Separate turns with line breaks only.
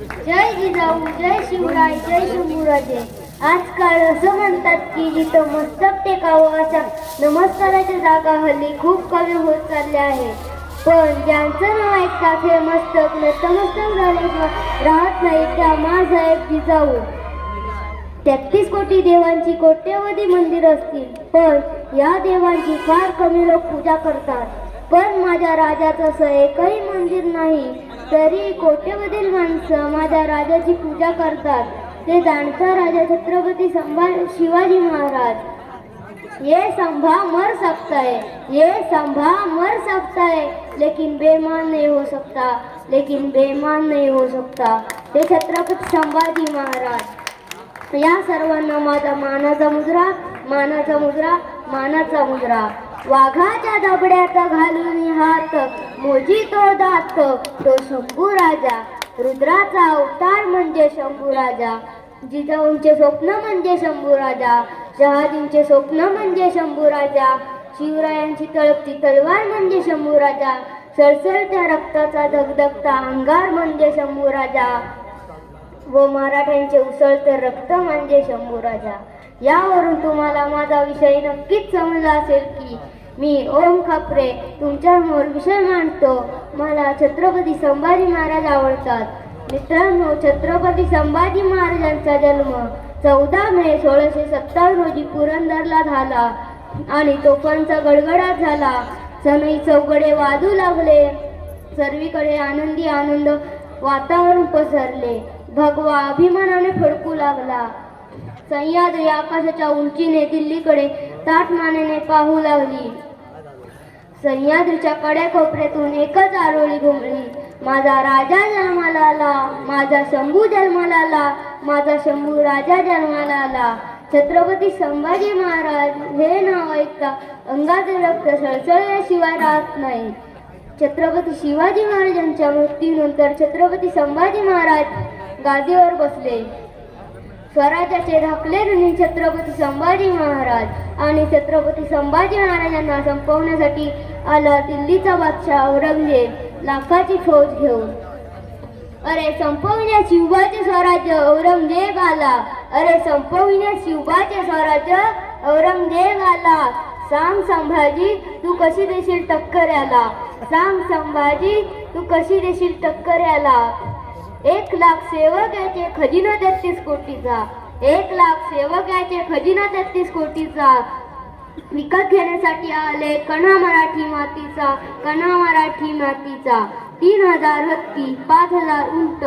जय जिजाऊ जय शिवराय जय शंभूराजे आजकाल असं म्हणतात की जिथं मस्तक टेकावं अशा नमस्काराच्या जागा हल्ली खूप कमी होत चालल्या आहे पण ज्यांचं नाव ऐकतात हे मस्तक नतमस्तक झाले राहत नाही त्या माझाहेब जिजाऊ. तेहतीस कोटी देवांची कोट्यवधी मंदिर असतील पण या देवांची फार कमी लोक पूजा करतात. पण माझ्या राजाचं असं एकही मंदिर नाही तरी कोटेमधील माणसं माझ्या राजाची पूजा करतात. ते जाणता राजा छत्रपती संभा शिवाजी महाराज. ये संभा मर सकता है ये संभा मर सकता है लेकिन बेमान नहीं हो सकता लेकिन बेमान नहीं हो सकता ते छत्रपती संभाजी महाराज. या सर्वांना माझा मानाचा मुद्रा मानाचा मुद्रा मानाचा मुद्रा वाघाच्या दबड्यात घालून हात मोजी तो दात. तो शंभू राजा रुद्राचा अवतार म्हणजे शंभू राजा. जिजाऊंचे स्वप्न म्हणजे शंभू राजा. शहाजींचे स्वप्न म्हणजे शंभू राजा. शिवरायांची तळपती तलवार म्हणजे शंभू राजा. सळसळत्या रक्ताचा धगधगता अंगार म्हणजे शंभू राजा. व मराठ्यांचे उसळते रक्त म्हणजे शंभू राजा. यावरून तुम्हाला माझा विषय नक्कीच समजला असेल की मी ओम खापरे तुमच्यासमोर विषय मांडतो. मला छत्रपती संभाजी महाराज आवडतात. मित्रांनो छत्रपती संभाजी महाराजांचा जन्म चौदा मे सोळाशे सत्तावन्न रोजी पुरंदरला झाला आणि तोफांचा गडगडाट झाला. सनई चौकडे वाजू लागले. सर्वीकडे आनंदी आनंद वातावरण पसरले. भगवा अभिमानाने फडकू लागला. सह्याद्री आकाशाच्या उंचीने दिल्लीकडे ताट मानेने पाहू लागली. सह्याद्रीच्या कड्या कोपऱ्यातून एकच आरोळी घुमली. माझा राजा जन्माला आला माझा शंभू जन्माला आला माझा शंभू राजा जन्माला आला. छत्रपती संभाजी महाराज हे नाव ऐकता अंगाचे रक्त सळसळल्याशिवाय राहत नाही. छत्रपती शिवाजी महाराजांच्या मृत्यूनंतर छत्रपती संभाजी महाराज गादीवर बसले. स्वराज्याचे धाकले ऋणी छत्रपती संभाजी महाराज. आणि छत्रपती संभाजी महाराजांना संपवण्यासाठी आला दिल्लीचा बादशाह औरंगजेब लाखाची फौज घेऊन. अरे संपविण्या शिवबाचे स्वराज्य औरंगजेब आला. अरे संपविण्या शिवबाचे स्वराज्य औरंगजेब आला. सांग संभाजी तू कशी देशील टक्कर याला सांग संभाजी तू कशी देशील टक्कर याला एक लाख सेवक याचे खजिना तेहतीस कोटीचा एक लाख सेवक याचे खजिना तेहतीस कोटीचा विकत घेण्यासाठी आले कणा मराठी मातीचा कणा मराठी मातीचा. तीन हजार हत्ती पाच हजार उंट